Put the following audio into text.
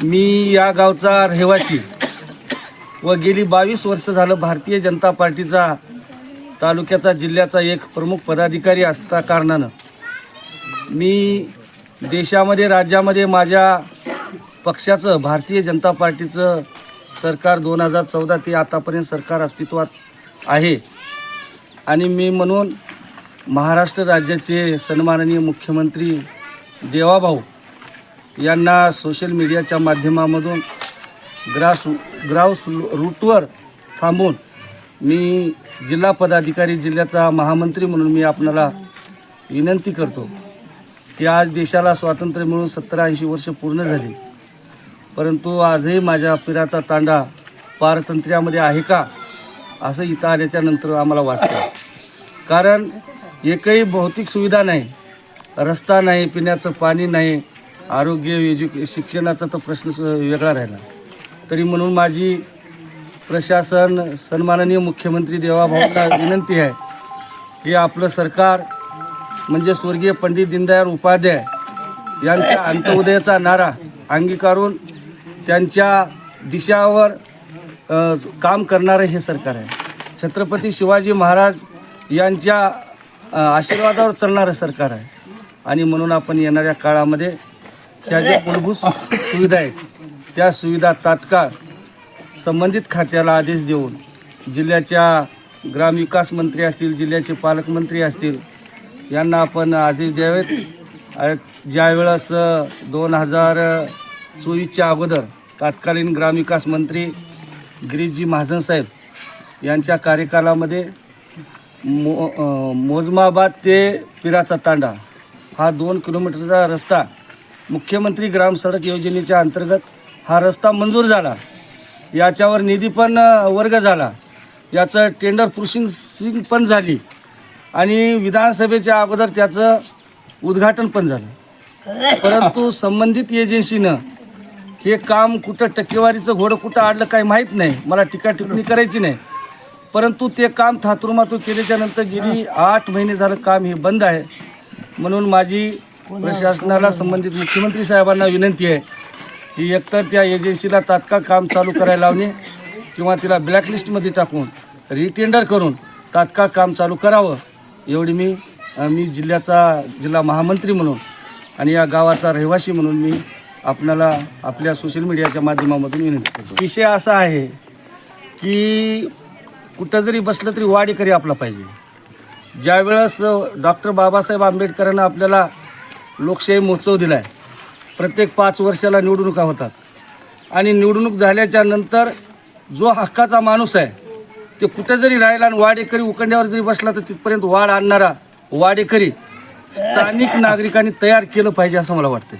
मी या गावचा रहिवासी व गेली बावीस वर्ष झालं भारतीय जनता पार्टीचा तालुक्याचा जिल्ह्याचा एक प्रमुख पदाधिकारी असता कारणानं. मी देशामध्ये राज्यामध्ये माझ्या पक्षाचं भारतीय जनता पार्टीचं सरकार दोन हजार चौदा ते आतापर्यंत सरकार अस्तित्वात आहे. आणि मी म्हणून महाराष्ट्र राज्याचे सन्माननीय मुख्यमंत्री देवाभाऊ यांना सोशल मीडियाच्या माध्यमामधून ग्रास ग्राउस रूटवर थांबून मी जिल्हा पदाधिकारी जिल्ह्याचा महामंत्री म्हणून मी आपणाला विनंती करतो की आज देशाला स्वातंत्र्य मिळून सत्तर ऐंशी वर्ष पूर्ण झाली. परंतु आजही माझ्या पिराचा तांडा पारतंत्र्यामध्ये आहे का असं इथं आल्याच्यानंतर आम्हाला वाटतं. कारण एकही भौतिक सुविधा नाही रस्ता नाही पिण्याचं पाणी नाही आरोग्य एज्यु शिक्षणाचा तर प्रश्न वेगळा राहिला. तरी म्हणून माझी प्रशासन सन्माननीय मुख्यमंत्री देवाभाऊला विनंती आहे की आपलं सरकार म्हणजे स्वर्गीय पंडित दीनदयाळ उपाध्याय यांच्या अंत्योदयाचा नारा अंगीकारून त्यांच्या दिशावर काम करणारं हे सरकार आहे. छत्रपती शिवाजी महाराज यांच्या आशीर्वादावर चालणारं सरकार आहे. आणि म्हणून आपण येणाऱ्या काळामध्ये ह्या ज्या मूलभूत सु- सुविधा आहेत त्या सुविधा तात्काळ संबंधित खात्याला आदेश देऊन जिल्ह्याच्या ग्रामविकास मंत्री असतील जिल्ह्याचे पालकमंत्री असतील यांना आपण आदेश द्यावेत. ज्यावेळेस दोन हजार चोवीसच्या अगोदर तत्कालीन ग्रामविकास मंत्री गिरीशजी महाजन साहेब यांच्या कार्यकालामध्ये मो मोजमाबाद ते पिराचा तांडा हा दोन किलोमीटरचा रस्ता मुख्यमंत्री ग्राम सडक योजनेच्या अंतर्गत हा रस्ता मंजूर झाला. याच्यावर निधी पण वर्ग झाला. याचं टेंडर प्रोसिंग पण झाली. आणि विधानसभेच्या अगोदर त्याचं उद्घाटन पण झालं. परंतु संबंधित एजन्सीनं हे काम कुठं टक्केवारीचं घोडं कुठं आडलं काही माहीत नाही. मला टीका टिप्पणी करायची नाही. परंतु ते काम थातुरमातू केल्याच्यानंतर गेली आठ महिने झालं काम हे बंद आहे. म्हणून माझी प्रशासनाला संबंधित मुख्यमंत्री साहेबांना विनंती आहे की एकतर त्या एजन्सीला तात्काळ काम चालू करायला लावणे किंवा तिला ब्लॅकलिस्टमध्ये टाकून रिटेंडर करून तात्काळ काम चालू करावं. एवढी मी मी जिल्ह्याचा जिल्हा महामंत्री म्हणून आणि या गावाचा रहिवासी म्हणून मी आपणाला आपल्या सोशल मीडियाच्या माध्यमामधून विनंती करतो. विषय असा आहे की कुठं जरी बसलं तरी वाडेकरी आपला पाहिजे. ज्यावेळेस डॉक्टर बाबासाहेब आंबेडकरांना आपल्याला लोकशाही महोत्सव दिला आहे प्रत्येक पाच वर्षाला निवडणुका होतात. आणि निवडणूक झाल्याच्यानंतर जो हक्काचा माणूस आहे ते कुठं जरी राहिला आणि वाडेकरी उकंड्यावर जरी बसला तर तिथपर्यंत वाढ आणणारा वाडेकरी स्थानिक नागरिकांनी तयार केलं पाहिजे असं मला वाटतं